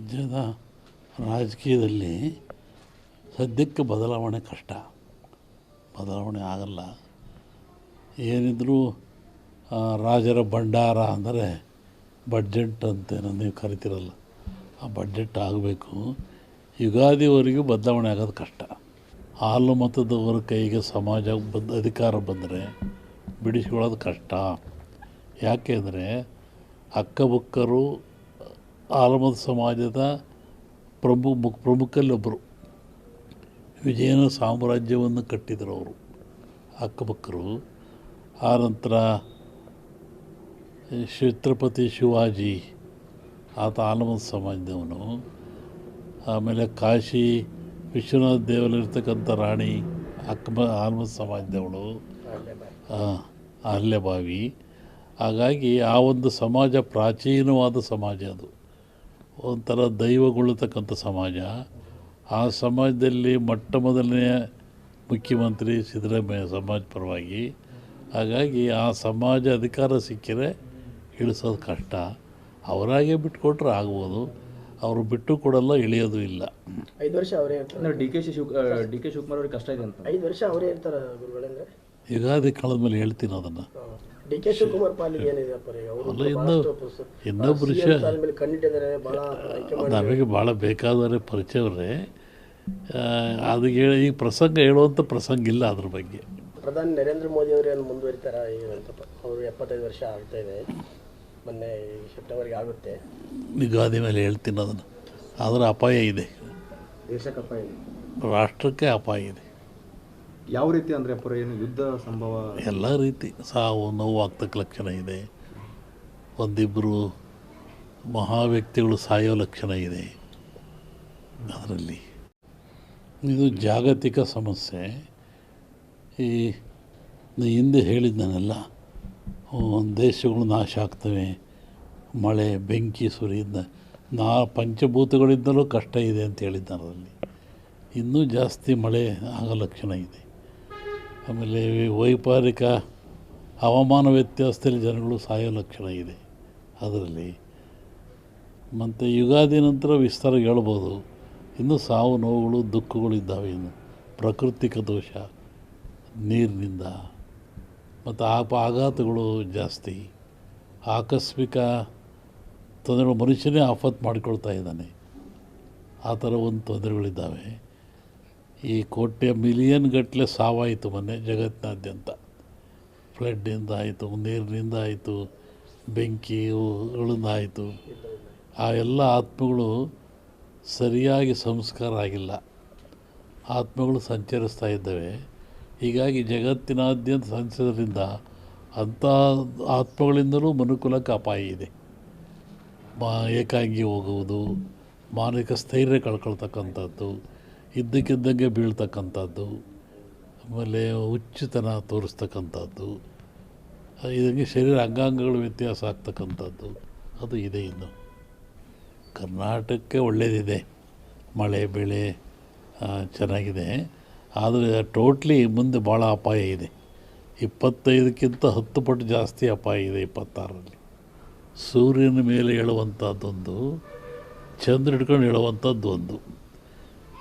ರಾಜ್ಯದ ರಾಜಕೀಯದಲ್ಲಿ ಸದ್ಯಕ್ಕೆ ಬದಲಾವಣೆ ಕಷ್ಟ. ಬದಲಾವಣೆ ಆಗಲ್ಲ. ಏನಿದ್ರೂ ರಾಜರ ಭಂಡಾರ ಅಂದರೆ ಬಡ್ಜೆಟ್ ಅಂತೇನೋ ನೀವು ಕರಿತಿರಲ್ಲ, ಆ ಬಡ್ಜೆಟ್ ಆಗಬೇಕು. ಯುಗಾದಿವರೆಗೂ ಬದಲಾವಣೆ ಆಗೋದು ಕಷ್ಟ. ಹಾಲು ಮತದವರ ಕೈಗೆ ಸಮಾಜ ಬದ್, ಅಧಿಕಾರ ಬಂದರೆ ಬಿಡಿಸ್ಕೊಳ್ಳೋದು ಕಷ್ಟ. ಯಾಕೆಂದರೆ ಅಕ್ಕಬುಕ್ಕರು ಆಲಮದ ಸಮಾಜದ ಪ್ರಮುಖ ಪ್ರಮುಖಲ್ಲೊಬ್ಬರು ವಿಜಯನ ಸಾಮ್ರಾಜ್ಯವನ್ನು ಕಟ್ಟಿದರು ಅವರು. ಅಕ್ಕಬಕ್ಕರು ಆ ನಂತರ ಛತ್ರಪತಿ ಶಿವಾಜಿ ಆತ ಆಲಮದ ಸಮಾಜದವನು. ಆಮೇಲೆ ಕಾಶಿ ವಿಶ್ವನಾಥ ದೇವರಲ್ಲಿರ್ತಕ್ಕಂಥ ರಾಣಿ ಅಕ್ಬ ಆಲಮದ ಸಮಾಜದವಳು. ಅಹಲ್ಯಬಾವಿ ಹಾಗಾಗಿ ಆ ಒಂದು ಸಮಾಜ ಪ್ರಾಚೀನವಾದ ಸಮಾಜ ಅದು. ಒಂಥರ ದೈವಗೊಳ್ಳತಕ್ಕಂಥ ಸಮಾಜ. ಆ ಸಮಾಜದಲ್ಲಿ ಮೊಟ್ಟ ಮೊದಲನೆಯ ಮುಖ್ಯಮಂತ್ರಿ ಸಿದ್ದರಾಮಯ್ಯ ಸಮಾಜ ಪರವಾಗಿ. ಹಾಗಾಗಿ ಆ ಸಮಾಜ ಅಧಿಕಾರ ಸಿಕ್ಕರೆ ಇಳಿಸೋದು ಕಷ್ಟ. ಅವರಾಗೆ ಬಿಟ್ಕೊಟ್ರೆ ಆಗ್ಬೋದು. ಅವರು ಬಿಟ್ಟು ಕೊಡಲ್ಲ ಇಳಿಯೋದು ಇಲ್ಲ. ಐದು ವರ್ಷ ಅವರೇ ಇರ್ತಾರೆ. D K Shi Shiva D K Shivakumar ಅವ್ರಿಗೆ ಕಷ್ಟ ಇದೆ ಅಂತ. ಐದು ವರ್ಷ ಅವರೇ ಇರ್ತಾರ ಗುರುಗಳಂದ್ರೆ? ಯುಗಾದಿ ಕಾಲದ ಮೇಲೆ ಹೇಳ್ತೀನಿ ಅದನ್ನು. ಡಿ ಕೆ ಶಿವಕುಮಾರ್ ಪಾಲಿಗೆ ಏನಿದೆ ಅಪ್ಪ ಈಗ ಅವರು ಅಲ್ಲ ಇನ್ನೂ ಇನ್ನೊಬ್ಬರು ವಿಷಯ ಮೇಲೆ ಬಹಳ ಆಯ್ಕೆ ಮಾಡಿ ನಮಗೆ ಭಾಳ ಬೇಕಾದರೆ ಪರಿಚಯವ್ರೆ. ಅದು ಹೇಳಿ ಈಗ ಪ್ರಸಂಗ ಹೇಳುವಂಥ ಪ್ರಸಂಗ ಇಲ್ಲ ಅದ್ರ ಬಗ್ಗೆ. ಪ್ರಧಾನಿ ನರೇಂದ್ರ ಮೋದಿ ಅವರು ಏನು ಮುಂದುವರಿತಾರ ಅವರು ಎಪ್ಪತ್ತೈದು ವರ್ಷ ಆಗ್ತಾ ಇದೆ. ಮೊನ್ನೆ ಈ ಸೆಪ್ಟೆಂಬರ್ಗೆ ಆಗುತ್ತೆ. ಯುಗಾದಿ ಮೇಲೆ ಹೇಳ್ತೀನಿ ಅದನ್ನು. ಅದರ ಅಪಾಯ ಇದೆ. ದೇಶಕ್ಕಪ್ಪ ಇದೆ. ರಾಷ್ಟ್ರಕ್ಕೆ ಅಪಾಯ ಇದೆ. ಯಾವ ರೀತಿ ಅಂದರೆ ಪುರ ಏನು ಯುದ್ಧ ಸಂಭವ? ಎಲ್ಲ ರೀತಿ. ಸಾವು, ನೋವು ಆಗ್ತಕ್ಕ ಲಕ್ಷಣ ಇದೆ. ಒಂದಿಬ್ಬರು ಮಹಾ ವ್ಯಕ್ತಿಗಳು ಸಾಯೋ ಲಕ್ಷಣ ಇದೆ ಅದರಲ್ಲಿ. ಇದು ಜಾಗತಿಕ ಸಮಸ್ಯೆ. ಈ ಹಿಂದೆ ಹೇಳಿದ ನಾನೆಲ್ಲ ದೇಶಗಳು ನಾಶ ಆಗ್ತವೆ, ಮಳೆ, ಬೆಂಕಿ ಸುರಿಯಿಂದ ನಾ ಪಂಚಭೂತಗಳಿಂದಲೂ ಕಷ್ಟ ಇದೆ ಅಂತ ಹೇಳಿದ್ದಾರೆ ಅದರಲ್ಲಿ ಇನ್ನೂ ಜಾಸ್ತಿ ಮಳೆ ಆಗೋ ಲಕ್ಷಣ ಇದೆ. ಆಮೇಲೆ ವೈಪಾರಿಕ ಹವಾಮಾನ ವ್ಯತ್ಯಾಸದಲ್ಲಿ ಜನಗಳು ಸಾಯೋ ಲಕ್ಷಣ ಇದೆ. ಅದರಲ್ಲಿ ಮತ್ತು ಯುಗಾದಿ ನಂತರ ವಿಸ್ತಾರ ಹೇಳ್ಬೋದು. ಇನ್ನು ಸಾವು ನೋವುಗಳು, ದುಃಖಗಳು ಇದ್ದಾವೆ ಇನ್ನು. ಪ್ರಾಕೃತಿಕ ದೋಷ, ನೀರಿನಿಂದ. ಮತ್ತು ಆಪ ಆಘಾತಗಳು ಜಾಸ್ತಿ. ಆಕಸ್ಮಿಕ ತೊಂದರೆಗಳು ಮನುಷ್ಯನೇ ಆಫತ್ ಮಾಡಿಕೊಳ್ತಾ ಇದ್ದಾನೆ. ಆ ಥರ ಒಂದು ತೊಂದರೆಗಳಿದ್ದಾವೆ. ಈ ಕೋಟೆ ಮಿಲಿಯನ್ ಗಟ್ಟಲೆ ಸಾವಾಯಿತು ಮೊನ್ನೆ ಜಗತ್ತಿನಾದ್ಯಂತ ಫ್ಲಡ್ಡಿಂದ ಆಯಿತು, ನೀರಿನಿಂದ ಆಯಿತು ಬೆಂಕಿಗಳಿಂದ ಆಯಿತು. ಆ ಎಲ್ಲ ಆತ್ಮಗಳು ಸರಿಯಾಗಿ ಸಂಸ್ಕಾರ ಆಗಿಲ್ಲ. ಆತ್ಮಗಳು ಸಂಚರಿಸ್ತಾ ಇದ್ದಾವೆ. ಹೀಗಾಗಿ ಜಗತ್ತಿನಾದ್ಯಂತ ಸಂಚರಿಸೋದ್ರಿಂದ ಅಂಥ ಆತ್ಮಗಳಿಂದಲೂ ಮನುಕುಲಕ್ಕೆ ಅಪಾಯ ಇದೆ. ಮಾ ಏಕಾಂಗಿ ಹೋಗುವುದು, ಮಾನಸಿಕ ಸ್ಥೈರ್ಯ ಕಳ್ಕೊಳ್ತಕ್ಕಂಥದ್ದು ಇದ್ದಕ್ಕಿದ್ದಂಗೆ ಬೀಳ್ತಕ್ಕಂಥದ್ದು, ಆಮೇಲೆ ಹುಚ್ಚುತನ ತೋರಿಸ್ತಕ್ಕಂಥದ್ದು ಇದಂಗೆ ಶರೀರ ಅಂಗಾಂಗಗಳು ವ್ಯತ್ಯಾಸ ಆಗ್ತಕ್ಕಂಥದ್ದು, ಅದು ಇದೆ ಇನ್ನು. ಕರ್ನಾಟಕಕ್ಕೆ ಒಳ್ಳೆಯದಿದೆ ಮಳೆ, ಬೆಳೆ ಚೆನ್ನಾಗಿದೆ. ಆದರೆ ಟೋಟ್ಲಿ ಮುಂದೆ ಭಾಳ ಅಪಾಯ ಇದೆ. ಇಪ್ಪತ್ತೈದಕ್ಕಿಂತ ಹತ್ತು ಪಟ್ಟು ಜಾಸ್ತಿ ಅಪಾಯ ಇದೆ ಇಪ್ಪತ್ತಾರರಲ್ಲಿ. ಸೂರ್ಯನ ಮೇಲೆ ಹೇಳುವಂಥದ್ದೊಂದು, ಚಂದ್ರ ಹಿಡ್ಕೊಂಡು ಹೇಳುವಂಥದ್ದು ಒಂದು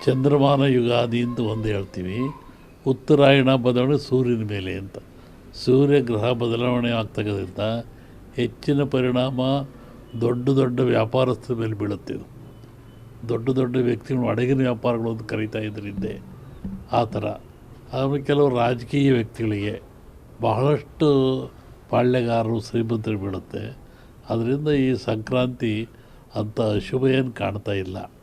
ಚಂದ್ರಮಾನ ಯುಗಾದಿ ಅಂತ ಒಂದು ಹೇಳ್ತೀವಿ. ಉತ್ತರಾಯಣ ಬದಲಾವಣೆ ಸೂರ್ಯನ ಮೇಲೆ ಅಂತ. ಸೂರ್ಯ ಗ್ರಹ ಬದಲಾವಣೆ ಆಗ್ತಕ್ಕಂಥ ಹೆಚ್ಚಿನ ಪರಿಣಾಮ ದೊಡ್ಡ ದೊಡ್ಡ ವ್ಯಾಪಾರಸ್ಥರ ಮೇಲೆ ಬೀಳುತ್ತೆ ದೊಡ್ಡ ದೊಡ್ಡ ವ್ಯಕ್ತಿಗಳು ಅಡಗಿನ ವ್ಯಾಪಾರಗಳು ಅಂತ ಕರೀತಾ ಇದ್ರು ಹಿಂದೆ ಆ ಥರ. ಆಮೇಲೆ ಕೆಲವು ರಾಜಕೀಯ ವ್ಯಕ್ತಿಗಳಿಗೆ ಬಹಳಷ್ಟು ಪಾಳ್ಯಗಾರರು, ಶ್ರೀಮಂತರು ಬೀಳುತ್ತೆ. ಅದರಿಂದ ಈ ಸಂಕ್ರಾಂತಿ ಅಂತ ಅಶುಭ ಏನು ಕಾಣ್ತಾ ಇಲ್ಲ.